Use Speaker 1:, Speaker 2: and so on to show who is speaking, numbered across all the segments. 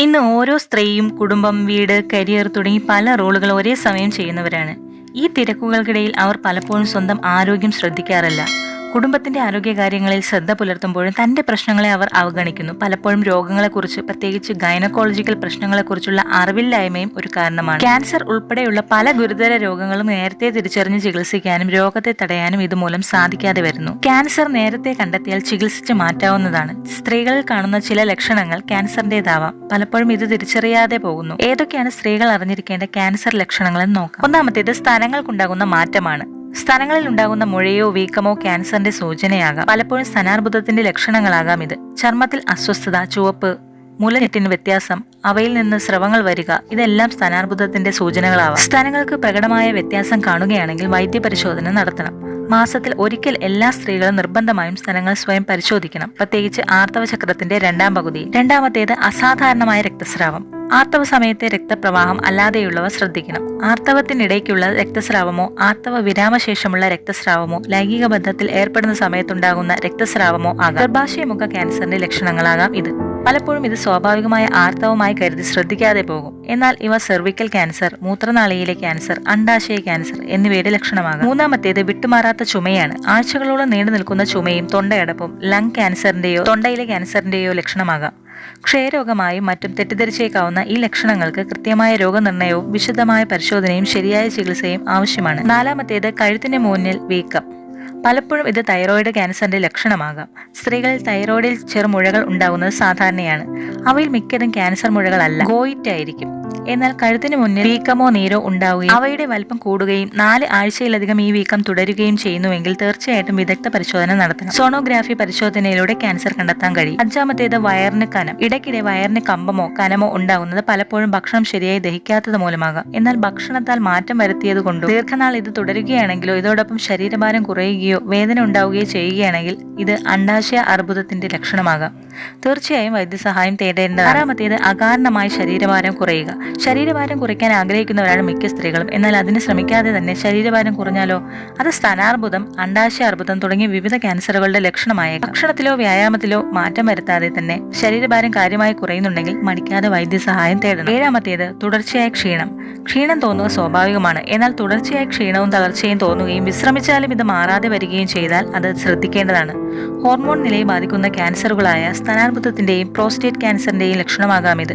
Speaker 1: ഇന്ന് ഓരോ സ്ത്രീയും കുടുംബം വീട് കരിയർ തുടങ്ങി പല റോളുകൾ ഒരേ സമയം ചെയ്യുന്നവരാണ്. ഈ തിരക്കുകൾക്കിടയിൽ അവർ പലപ്പോഴും സ്വന്തം ആരോഗ്യം ശ്രദ്ധിക്കാറില്ല. കുടുംബത്തിന്റെ ആരോഗ്യകാര്യങ്ങളിൽ ശ്രദ്ധ പുലർത്തുമ്പോഴും തന്റെ പ്രശ്നങ്ങളെ അവർ അവഗണിക്കുന്നു. പലപ്പോഴും രോഗങ്ങളെക്കുറിച്ച് പ്രത്യേകിച്ച് ഗൈനക്കോളജിക്കൽ പ്രശ്നങ്ങളെക്കുറിച്ചുള്ള അറിവില്ലായ്മയും ഒരു കാരണമാണ്. ക്യാൻസർ ഉൾപ്പെടെയുള്ള പല ഗുരുതര രോഗങ്ങളും നേരത്തെ തിരിച്ചറിഞ്ഞ് ചികിത്സിക്കാനും രോഗത്തെ തടയാനും ഇതുമൂലം സാധിക്കാതെ വരുന്നു. ക്യാൻസർ നേരത്തെ കണ്ടെത്തിയാൽ ചികിത്സിച്ച് മാറ്റാവുന്നതാണ്. സ്ത്രീകളിൽ കാണുന്ന ചില ലക്ഷണങ്ങൾ ക്യാൻസറിന്റേതാവാം. പലപ്പോഴും ഇത് തിരിച്ചറിയാതെ പോകുന്നു. ഏതൊക്കെയാണ് സ്ത്രീകൾ അറിഞ്ഞിരിക്കേണ്ട ക്യാൻസർ ലക്ഷണങ്ങളെന്ന് നോക്കാം. ഒന്നാമത്തേത് സ്ഥലങ്ങൾക്കുണ്ടാകുന്ന മാറ്റമാണ്. സ്ഥാനങ്ങളിൽ ഉണ്ടാകുന്ന മുഴയോ വീക്കമോ ക്യാൻസറിന്റെ സൂചനയാകാം. പലപ്പോഴും സ്ഥാനാർബുദത്തിന്റെ ലക്ഷണങ്ങളാകാം ഇത്. ചർമ്മത്തിൽ അസ്വസ്ഥത ചുവപ്പ് മുലനെറ്റിന് വ്യത്യാസം അവയിൽ നിന്ന് സ്രവങ്ങൾ വരിക ഇതെല്ലാം സ്ഥാനാർബുദത്തിന്റെ സൂചനകളാവാം. സ്ഥാനങ്ങൾക്ക് പ്രകടമായ വ്യത്യാസം കാണുകയാണെങ്കിൽ വൈദ്യപരിശോധന നടത്തണം. മാസത്തിൽ ഒരിക്കൽ എല്ലാ സ്ത്രീകളും നിർബന്ധമായും സ്ഥലങ്ങൾ സ്വയം പരിശോധിക്കണം. പ്രത്യേകിച്ച് ആർത്തവ ചക്രത്തിന്റെ രണ്ടാം പകുതി. രണ്ടാമത്തേത് അസാധാരണമായ രക്തസ്രാവം. ആർത്തവ സമയത്തെ രക്തപ്രവാഹം അല്ലാതെയുള്ളവ ശ്രദ്ധിക്കണം. ആർത്തവത്തിനിടയ്ക്കുള്ള രക്തസ്രാവമോ ആർത്തവ വിരാമശേഷമുള്ള രക്തസ്രാവമോ ലൈംഗിക ബന്ധത്തിൽ ഏർപ്പെടുന്ന സമയത്തുണ്ടാകുന്ന രക്തസ്രാവമോ ആകാം. ഗർഭാശയമുഖ ക്യാൻസറിന്റെ ലക്ഷണങ്ങളാകാം ഇത്. പലപ്പോഴും ഇത് സ്വാഭാവികമായ ആർത്തവമായി കരുതി ശ്രദ്ധിക്കാതെ പോകും. എന്നാൽ ഇവ സെർവിക്കൽ ക്യാൻസർ മൂത്രനാളിയിലെ ക്യാൻസർ അണ്ടാശയ ക്യാൻസർ എന്നിവയുടെ ലക്ഷണമാകും. മൂന്നാമത്തേത് വിട്ടുമാറാത്ത ചുമയാണ്. ആഴ്ചകളോളം നീണ്ടു നിൽക്കുന്ന ചുമയും തൊണ്ടയടപ്പും ലങ് ക്യാൻസറിന്റെയോ തൊണ്ടയിലെ ക്യാൻസറിന്റെയോ ലക്ഷണമാകാം. ക്ഷയരോഗമായും മറ്റും തെറ്റിദ്ധരിച്ചേക്കാവുന്ന ഈ ലക്ഷണങ്ങൾക്ക് കൃത്യമായ രോഗനിർണയവും വിശദമായ പരിശോധനയും ശരിയായ ചികിത്സയും ആവശ്യമാണ്. നാലാമത്തേത് കഴുത്തിന് മുന്നിൽ വീക്കം. പലപ്പോഴും ഇത് തൈറോയിഡ് ക്യാൻസറിന്റെ ലക്ഷണമാകാം. സ്ത്രീകളിൽ തൈറോയിഡിൽ ചെറുമുഴകൾ ഉണ്ടാകുന്നത് സാധാരണയാണ്. അവയിൽ മിക്കതും ക്യാൻസർ മുഴകളല്ല. ഗോയിറ്റ് ആയിരിക്കും. എന്നാൽ കഴുത്തിന് മുന്നിൽ വീക്കമോ നീരോ ഉണ്ടാവുകയും അവയുടെ വലിപ്പം കൂടുകയും നാല് ആഴ്ചയിലധികം ഈ വീക്കം തുടരുകയും ചെയ്യുന്നുവെങ്കിൽ തീർച്ചയായിട്ടും വിദഗ്ധ പരിശോധന നടത്തണം. സോണോഗ്രാഫി പരിശോധനയിലൂടെ ക്യാൻസർ കണ്ടെത്താൻ കഴിയും. അഞ്ചാമത്തേത് വയറിന് കനം. ഇടയ്ക്കിടെ വയറിന് കമ്പമോ കനമോ ഉണ്ടാകുന്നത് പലപ്പോഴും ഭക്ഷണം ശരിയായി ദഹിക്കാത്തത് മൂലമാകാം. എന്നാൽ ഭക്ഷണത്താൽ മാറ്റം വരുത്തിയത് കൊണ്ടോ ദീർഘനാൾ ഇത് തുടരുകയാണെങ്കിലോ ഇതോടൊപ്പം ശരീരഭാരം കുറയുകയോ വേദന ഉണ്ടാവുകയോ ചെയ്യുകയാണെങ്കിൽ ഇത് അണ്ടാശയ അർബുദത്തിന്റെ ലക്ഷണമാകാം. തീർച്ചയായും വൈദ്യസഹായം തേടേണ്ടതാണ്. ആറാമത്തേത് അകാരണമായി ശരീരഭാരം കുറയുക. ശരീരഭാരം കുറയ്ക്കാൻ ആഗ്രഹിക്കുന്നവരാണ് മിക്ക സ്ത്രീകളും. എന്നാൽ അതിന് ശ്രമിക്കാതെ തന്നെ ശരീരഭാരം കുറഞ്ഞാലോ? അത് സ്ഥാനാർബുദം അണ്ടാശയ അർബുദം തുടങ്ങിയ വിവിധ ക്യാൻസറുകളുടെ ലക്ഷണമായ ഭക്ഷണത്തിലോ വ്യായാമത്തിലോ മാറ്റം വരുത്താതെ തന്നെ ശരീരഭാരം കാര്യമായി കുറയുന്നുണ്ടെങ്കിൽ മടിക്കാതെ വൈദ്യസഹായം തേടണം. ഏഴാമത്തേത് തുടർച്ചയായ ക്ഷീണം. ക്ഷീണം തോന്നുക സ്വാഭാവികമാണ്. എന്നാൽ തുടർച്ചയായ ക്ഷീണവും തളർച്ചയും തോന്നുകയും വിശ്രമിച്ചാലും ഇത് മാറാതെ വരികയും ചെയ്താൽ അത് ശ്രദ്ധിക്കേണ്ടതാണ്. ഹോർമോൺ നിലയെ ബാധിക്കുന്ന ക്യാൻസറുകളായ സ്ഥാനാർബുദത്തിന്റെയും പ്രോസ്റ്റേറ്റ് ക്യാൻസറിന്റെയും ലക്ഷണമാകാം ഇത്.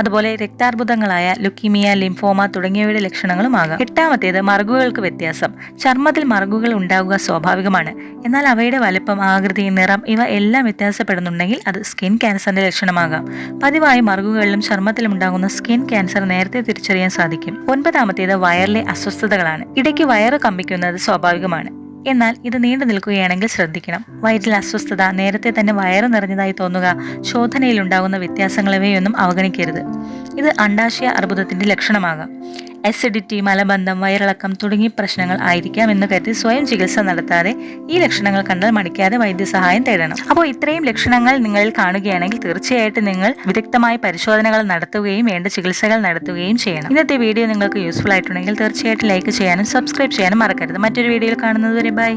Speaker 1: അതുപോലെ രക്താർബുദങ്ങളായ ലുക്കീമിയ ലിംഫോമ തുടങ്ങിയവയുടെ ലക്ഷണങ്ങളും ആകാം എട്ടാമത്തേത് മറുകുകൾക്ക് വ്യത്യാസം. ചർമ്മത്തിൽ മറുകുകൾ ഉണ്ടാവുക സ്വാഭാവികമാണ്. എന്നാൽ അവയുടെ വലുപ്പം ആകൃതി നിറം ഇവ എല്ലാം വ്യത്യാസപ്പെടുന്നുണ്ടെങ്കിൽ അത് സ്കിൻ ക്യാൻസറിന്റെ ലക്ഷണമാകാം. പതിവായി മറുകുകളിലും ചർമ്മത്തിലും ഉണ്ടാകുന്ന സ്കിൻ ക്യാൻസർ നേരത്തെ തിരിച്ചറിയാൻ സാധിക്കും. ഒൻപതാമത്തേത് വയറിലെ അസ്വസ്ഥതകളാണ്. ഇടയ്ക്ക് വയറ് കമ്പിക്കുന്നത് സ്വാഭാവികമാണ്. എന്നാൽ ഇത് നീണ്ടു നിൽക്കുകയാണെങ്കിൽ ശ്രദ്ധിക്കണം. വയറ്റിൽ അസ്വസ്ഥത നേരത്തെ തന്നെ വയറ് നിറഞ്ഞതായി തോന്നുക ശോധനയിൽ ഉണ്ടാകുന്ന ഇവയൊന്നും അവഗണിക്കരുത്. ഇത് അണ്ടാശയ അർബുദത്തിന്റെ ലക്ഷണമാകാം. അസിഡിറ്റി മലബന്ധം വയറിളക്കം തുടങ്ങിയ പ്രശ്നങ്ങൾ ആയിരിക്കാം എന്ന് കരുതി സ്വയം ചികിത്സ നടത്താതെ ഈ ലക്ഷണങ്ങൾ കണ്ടാൽ മടിക്കാതെ വൈദ്യസഹായം തേടണം. അപ്പോൾ ഇത്രയും ലക്ഷണങ്ങൾ നിങ്ങളിൽ കാണുകയാണെങ്കിൽ തീർച്ചയായിട്ടും നിങ്ങൾ വിദഗ്ധമായ പരിശോധനകൾ നടത്തുകയും വേണ്ട ചികിത്സകൾ നടത്തുകയും ചെയ്യണം. ഇന്നത്തെ വീഡിയോ നിങ്ങൾക്ക് യൂസ്ഫുൾ ആയിട്ടുണ്ടെങ്കിൽ തീർച്ചയായിട്ടും ലൈക്ക് ചെയ്യാനും സബ്സ്ക്രൈബ് ചെയ്യാനും മറക്കരുത്. മറ്റൊരു വീഡിയോയിൽ കാണുന്നത് വരെ ബൈ